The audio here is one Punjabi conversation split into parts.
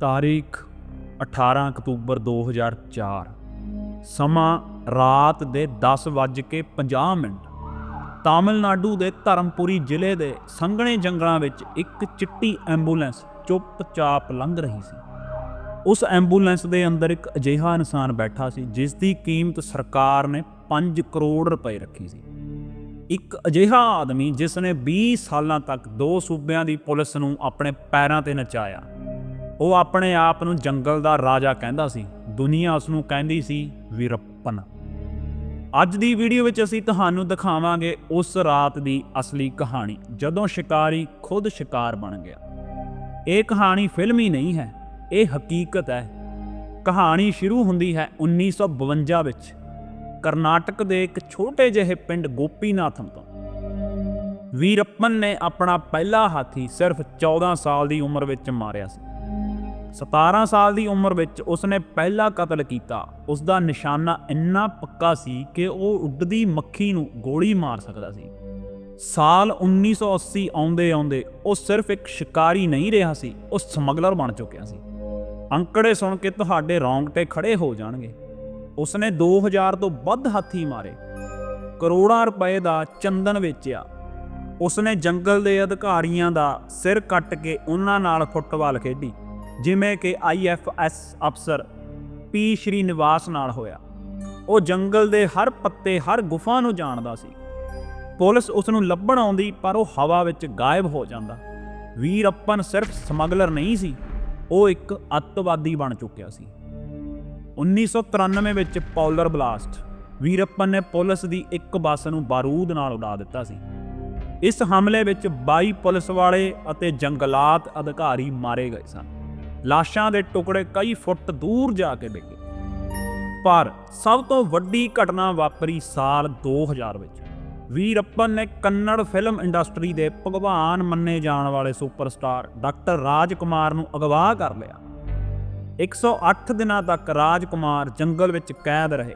ਤਾਰੀਖ 18 ਅਕਤੂਬਰ 2004 ਸਮਾਂ ਰਾਤ ਦੇ 10:50 ਮਿੰਟ। ਤਾਮਿਲਨਾਡੂ ਦੇ ਧਰਮਪੁਰੀ ਜ਼ਿਲ੍ਹੇ ਦੇ ਸੰਘਣੇ ਜੰਗਲਾਂ ਵਿੱਚ ਇੱਕ ਚਿੱਟੀ ਐਂਬੂਲੈਂਸ ਚੁੱਪਚਾਪ ਲੰਘ ਰਹੀ ਸੀ। ਉਸ ਐਂਬੂਲੈਂਸ ਦੇ ਅੰਦਰ ਇੱਕ ਅਜਿਹਾ ਇਨਸਾਨ ਬੈਠਾ ਸੀ, ਜਿਸ ਦੀ ਕੀਮਤ ਸਰਕਾਰ ਨੇ 5 ਕਰੋੜ ਰੁਪਏ ਰੱਖੀ ਸੀ। ਇੱਕ ਅਜਿਹਾ ਆਦਮੀ ਜਿਸ ਨੇ 20 ਸਾਲਾਂ ਤੱਕ ਦੋ ਸੂਬਿਆਂ ਦੀ ਪੁਲਿਸ ਨੂੰ ਆਪਣੇ ਪੈਰਾਂ ਤੇ ਨਚਾਇਆ। ਉਹ ਆਪਣੇ ਆਪ ਨੂੰ ਜੰਗਲ ਦਾ ਰਾਜਾ ਕਹਿੰਦਾ ਸੀ। ਦੁਨੀਆ ਉਸ ਨੂੰ ਕਹਿੰਦੀ ਸੀ, ਵੀਰੱਪਨ। ਅੱਜ ਦੀ ਵੀਡੀਓ ਵਿੱਚ ਅਸੀਂ ਤੁਹਾਨੂੰ ਦਿਖਾਵਾਂਗੇ ਉਸ ਰਾਤ ਦੀ ਅਸਲੀ ਕਹਾਣੀ, ਜਦੋਂ ਸ਼ਿਕਾਰੀ ਖੁਦ ਸ਼ਿਕਾਰ ਬਣ ਗਿਆ। ਇਹ ਕਹਾਣੀ ਫਿਲਮੀ ਨਹੀਂ ਹੈ, ਇਹ ਹਕੀਕਤ ਹੈ। ਕਹਾਣੀ ਸ਼ੁਰੂ ਹੁੰਦੀ ਹੈ 1952 ਵਿੱਚ, ਕਰਨਾਟਕ ਦੇ ਇੱਕ ਛੋਟੇ ਜਿਹੇ ਪਿੰਡ ਗੋਪੀਨਾਥਮ ਤੋਂ। ਵੀਰੱਪਨ ਨੇ ਆਪਣਾ ਪਹਿਲਾ ਹਾਥੀ ਸਿਰਫ 14 ਸਾਲ ਦੀ ਉਮਰ ਵਿੱਚ ਮਾਰਿਆ ਸੀ। 17 ਸਾਲ ਦੀ ਉਮਰ ਵਿੱਚ ਉਸਨੇ ਪਹਿਲਾ ਕਤਲ ਕੀਤਾ। ਉਸ ਦਾ ਨਿਸ਼ਾਨਾ ਇੰਨਾ ਪੱਕਾ ਸੀ ਕਿ ਉਹ ਉੱਡਦੀ ਮੱਖੀ ਨੂੰ ਗੋਲੀ ਮਾਰ ਸਕਦਾ ਸੀ। ਸਾਲ 1980 ਆਉਂਦੇ ਆਉਂਦੇ ਉਹ ਸਿਰਫ ਇੱਕ ਸ਼ਿਕਾਰੀ ਨਹੀਂ ਰਿਹਾ ਸੀ, ਉਹ ਸਮਗਲਰ ਬਣ ਚੁੱਕਿਆ ਸੀ। ਅੰਕੜੇ ਸੁਣ ਕੇ ਤੁਹਾਡੇ ਰੌਂਗਟੇ ਖੜੇ ਹੋ ਜਾਣਗੇ। ਉਸਨੇ 2000 ਤੋਂ ਵੱਧ ਹਾਥੀ ਮਾਰੇ। ਕਰੋੜਾਂ ਰੁਪਏ ਦਾ ਚੰਦਨ ਵੇਚਿਆ। ਉਸਨੇ ਜੰਗਲ ਦੇ ਅਧਿਕਾਰੀਆਂ ਦਾ ਸਿਰ ਕੱਟ ਕੇ ਉਹਨਾਂ ਨਾਲ ਫੁੱਟਬਾਲ ਖੇਡੀ। ਜਿਵੇਂ ਕਿ ਆਈਐਫਐਸ ਅਫਸਰ ਪੀ ਸ਼੍ਰੀਨਿਵਾਸ ਨਾਲ ਹੋਇਆ। ਉਹ ਜੰਗਲ ਦੇ ਹਰ ਪੱਤੇ, ਹਰ ਗੁਫਾ ਨੂੰ ਜਾਣਦਾ ਸੀ। ਪੁਲਿਸ ਉਸ ਨੂੰ ਲੱਭਣ ਆਉਂਦੀ, ਪਰ ਉਹ ਹਵਾ ਵਿੱਚ ਗਾਇਬ ਹੋ ਜਾਂਦਾ। ਵੀਰੱਪਨ ਸਿਰਫ ਸਮਗਲਰ ਨਹੀਂ ਸੀ, ਉਹ ਇੱਕ ਅੱਤਵਾਦੀ ਬਣ ਚੁੱਕਿਆ ਸੀ। 1993 ਵਿੱਚ ਪੌਲਰ ਬਲਾਸਟ ਵੀਰੱਪਨ ਨੇ ਪੁਲਿਸ ਦੀ ਇੱਕ ਬੱਸ ਨੂੰ ਬਾਰੂਦ ਨਾਲ ਉਡਾ ਦਿੱਤਾ ਸੀ। ਇਸ ਹਮਲੇ ਵਿੱਚ 22 ਪੁਲਿਸ ਵਾਲੇ ਅਤੇ ਜੰਗਲਾਤ ਅਧਿਕਾਰੀ ਮਾਰੇ ਗਏ ਸਨ। ਲਾਸ਼ਾਂ ਦੇ ਟੁਕੜੇ ਕਈ ਫੁੱਟ ਦੂਰ ਜਾ ਕੇ ਡਿੱਗੇ। ਪਰ ਸਭ ਤੋਂ ਵੱਡੀ ਘਟਨਾ ਵਾਪਰੀ ਸਾਲ 2000 ਵਿੱਚ। ਵੀਰੱਪਨ ਨੇ ਕੰਨੜ ਫਿਲਮ ਇੰਡਸਟਰੀ ਦੇ ਭਗਵਾਨ ਮੰਨੇ ਜਾਣ ਵਾਲੇ ਸੁਪਰਸਟਾਰ ਡਾਕਟਰ ਰਾਜਕੁਮਾਰ ਨੂੰ ਅਗਵਾ ਕਰ ਲਿਆ। 108 ਦਿਨਾਂ ਤੱਕ ਰਾਜਕੁਮਾਰ ਜੰਗਲ ਵਿੱਚ ਕੈਦ ਰਹੇ।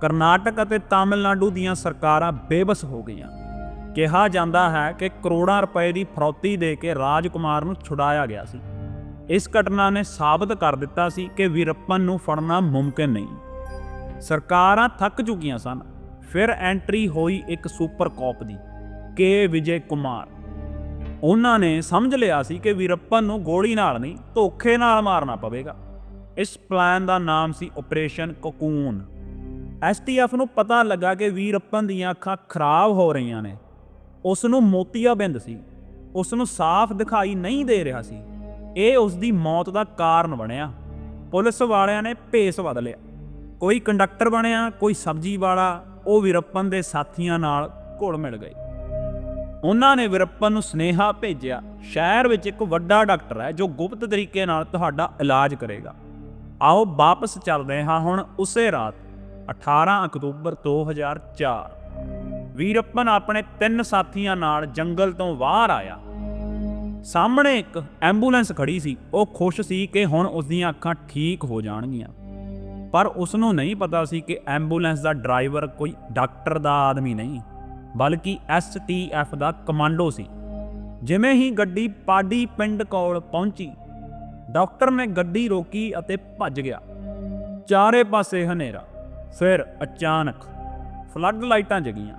ਕਰਨਾਟਕ ਅਤੇ ਤਾਮਿਲਨਾਡੂ ਦੀਆਂ ਸਰਕਾਰਾਂ ਬੇਬਸ ਹੋ ਗਈਆਂ। ਕਿਹਾ ਜਾਂਦਾ ਹੈ ਕਿ ਕਰੋੜਾਂ ਰੁਪਏ ਦੀ ਫਰੌਤੀ ਦੇ ਕੇ ਰਾਜਕੁਮਾਰ ਨੂੰ ਛੁਡਾਇਆ ਗਿਆ ਸੀ। ਇਸ ਘਟਨਾ ਨੇ ਸਾਬਤ ਕਰ ਦਿੱਤਾ ਸੀ ਕਿ ਵੀਰੱਪਨ ਨੂੰ ਫੜਨਾ ਮੁਮਕਿਨ ਨਹੀਂ। ਸਰਕਾਰਾਂ ਥੱਕ ਚੁੱਕੀਆਂ ਸਨ। ਫਿਰ ਐਂਟਰੀ ਹੋਈ ਇੱਕ ਸੁਪਰ ਕੌਪ ਦੀ, ਕੇ ਵਿਜੇ ਕੁਮਾਰ। ਉਹਨਾਂ ਨੇ ਸਮਝ ਲਿਆ ਸੀ ਕਿ ਵੀਰੱਪਨ ਨੂੰ ਗੋਲੀ ਨਾਲ ਨਹੀਂ, ਧੋਖੇ ਨਾਲ ਮਾਰਨਾ ਪਵੇਗਾ। ਇਸ ਪਲਾਨ ਦਾ ਨਾਮ ਸੀ ਆਪਰੇਸ਼ਨ ਕੋਕੂਨ। ਐਸਟੀਐਫ ਨੂੰ ਪਤਾ ਲੱਗਾ ਕਿ ਵੀਰੱਪਨ ਦੀਆਂ ਅੱਖਾਂ ਖਰਾਬ ਹੋ ਰਹੀਆਂ ਨੇ। ਉਸ ਨੂੰ ਮੋਤੀਆਬਿੰਦ ਸੀ। ਉਸ ਨੂੰ ਸਾਫ਼ ਦਿਖਾਈ ਨਹੀਂ ਦੇ ਰਿਹਾ ਸੀ। ਇਹ ਉਸ ਦੀ ਮੌਤ ਦਾ ਕਾਰਨ ਬਣਿਆ। ਪੁਲਿਸ ਵਾਲਿਆਂ ਨੇ ਭੇਸ ਬਦਲਿਆ ਕੋਈ ਕੰਡਕਟਰ ਬਣਿਆ, ਕੋਈ ਸਬਜ਼ੀ ਵਾਲਾ, ਉਹ ਵੀਰੱਪਨ ਦੇ ਸਾਥੀਆਂ ਨਾਲ ਘੁਲ ਮਿਲ ਗਏ। ਉਹਨਾਂ ਨੇ ਵੀਰੱਪਨ ਨੂੰ ਸਨੇਹਾ ਭੇਜਿਆ, ਸ਼ਹਿਰ ਵਿੱਚ ਇੱਕ ਵੱਡਾ ਡਾਕਟਰ ਹੈ ਜੋ ਗੁਪਤ ਤਰੀਕੇ ਨਾਲ ਤੁਹਾਡਾ ਇਲਾਜ ਕਰੇਗਾ। ਆਓ ਵਾਪਸ ਚੱਲਦੇ ਹਾਂ ਹੁਣ ਉਸੇ ਰਾਤ 18 ਅਕਤੂਬਰ 2004 ਵੀਰੱਪਨ ਆਪਣੇ ਤਿੰਨ ਸਾਥੀਆਂ ਨਾਲ ਜੰਗਲ ਤੋਂ ਬਾਹਰ ਆਇਆ। ਸਾਹਮਣੇ ਇੱਕ ਐਂਬੂਲੈਂਸ ਖੜੀ ਸੀ। ਉਹ ਖੁਸ਼ ਸੀ ਕਿ ਹੁਣ ਉਸ ਦੀਆਂ ਅੱਖਾਂ ਠੀਕ ਹੋ ਜਾਣਗੀਆਂ। ਪਰ ਉਸ ਨੂੰ ਨਹੀਂ ਪਤਾ ਸੀ ਕਿ ਐਂਬੂਲੈਂਸ ਦਾ ਡਰਾਈਵਰ ਕੋਈ ਡਾਕਟਰ ਦਾ ਆਦਮੀ ਨਹੀਂ, ਬਲਕਿ ਐਸਟੀਐਫ ਦਾ ਕਮਾਂਡੋ ਸੀ। ਜਿਵੇਂ ਹੀ ਗੱਡੀ ਪਾਡੀ ਪਿੰਡ ਕੋਲ ਪਹੁੰਚੀ, ਡਾਕਟਰ ਨੇ ਗੱਡੀ ਰੋਕੀ ਅਤੇ ਭੱਜ ਗਿਆ। ਚਾਰੇ ਪਾਸੇ ਹਨੇਰਾ, ਫਿਰ ਅਚਾਨਕ ਫਲੱਡ ਲਾਈਟਾਂ ਜਗੀਆਂ।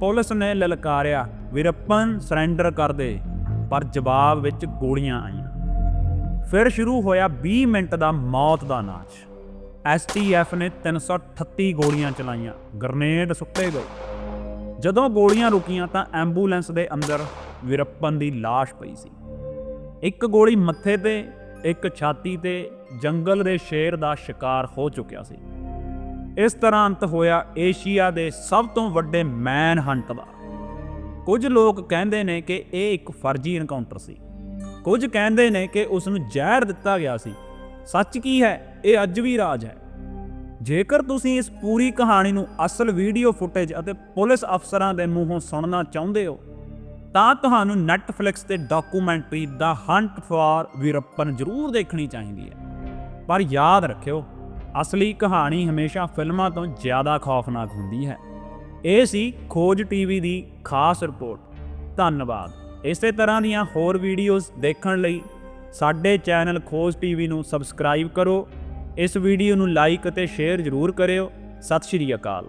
ਪੁਲਿਸ ਨੇ ਲਲਕਾਰਿਆ, ਵੀਰੱਪਨ, ਸਰੈਂਡਰ ਕਰ ਦੇ। ਪਰ ਜਵਾਬ ਵਿੱਚ ਗੋਲੀਆਂ ਆਈਆਂ। ਫਿਰ ਸ਼ੁਰੂ ਹੋਇਆ 20 ਮਿੰਟ ਦਾ ਮੌਤ ਦਾ ਨਾਚ। ਐਸਟੀਐਫ ਨੇ 338 ਗੋਲੀਆਂ ਚਲਾਈਆਂ। ਗ੍ਰਨੇਡ ਸੁੱਟੇ ਗਏ। ਜਦੋਂ ਗੋਲੀਆਂ ਰੁਕੀਆਂ ਤਾਂ ਐਂਬੂਲੈਂਸ ਦੇ ਅੰਦਰ ਵੀਰੱਪਨ ਦੀ ਲਾਸ਼ ਪਈ ਸੀ। ਇੱਕ ਗੋਲੀ ਮੱਥੇ ਤੇ, ਇੱਕ ਛਾਤੀ ਤੇ, ਜੰਗਲ ਦੇ ਸ਼ੇਰ ਦਾ ਸ਼ਿਕਾਰ ਹੋ ਚੁੱਕਿਆ ਸੀ। ਇਸ ਤਰ੍ਹਾਂ ਅੰਤ ਹੋਇਆ ਏਸ਼ੀਆ ਦੇ ਸਭ ਤੋਂ ਵੱਡੇ ਮੈਨ ਹੰਟ ਦਾ। ਕੁਝ ਲੋਕ ਕਹਿੰਦੇ ਨੇ ਕਿ ਇਹ ਇੱਕ ਫਰਜ਼ੀ ਐਨਕਾਊਂਟਰ ਸੀ। ਕੁਝ ਕਹਿੰਦੇ ਨੇ ਕਿ ਉਸ ਨੂੰ ਜ਼ਹਿਰ ਦਿੱਤਾ ਗਿਆ ਸੀ। ਸੱਚ ਕੀ ਹੈ? ਇਹ ਅੱਜ ਵੀ ਰਾਜ ਹੈ। ਜੇਕਰ ਤੁਸੀਂ ਇਸ ਪੂਰੀ ਕਹਾਣੀ ਨੂੰ ਅਸਲ ਵੀਡੀਓ ਫੁਟੇਜ ਅਤੇ ਪੁਲਿਸ ਅਫਸਰਾਂ ਦੇ ਮੂੰਹੋਂ ਸੁਣਨਾ ਚਾਹੁੰਦੇ ਹੋ, ਤਾਂ ਤੁਹਾਨੂੰ Netflix ਤੇ ਡਾਕੂਮੈਂਟਰੀ ਦਾ ਹੰਟ ਫਾਰ ਵੀਰੱਪਨ ਜ਼ਰੂਰ ਦੇਖਣੀ ਚਾਹੀਦੀ ਹੈ। ਪਰ ਯਾਦ ਰੱਖਿਓ, ਅਸਲੀ ਕਹਾਣੀ ਹਮੇਸ਼ਾ ਫਿਲਮਾਂ ਤੋਂ ਜ਼ਿਆਦਾ ਖੌਫਨਾਕ ਹੁੰਦੀ ਹੈ। ਇਹ ਸੀ ਖੋਜ ਟੀਵੀ ਦੀ ਖਾਸ ਰਿਪੋਰਟ। ਧੰਨਵਾਦ। ਇਸੇ ਤਰ੍ਹਾਂ ਦੀਆਂ ਹੋਰ ਵੀਡੀਓਜ਼ ਦੇਖਣ ਲਈ ਸਾਡੇ ਚੈਨਲ ਖੋਜ ਟੀਵੀ ਨੂੰ ਸਬਸਕ੍ਰਾਈਬ ਕਰੋ। ਇਸ ਵੀਡੀਓ ਨੂੰ ਲਾਈਕ ਅਤੇ ਸ਼ੇਅਰ ਜ਼ਰੂਰ ਕਰਿਓ। ਸਤਿ ਸ਼੍ਰੀ ਅਕਾਲ।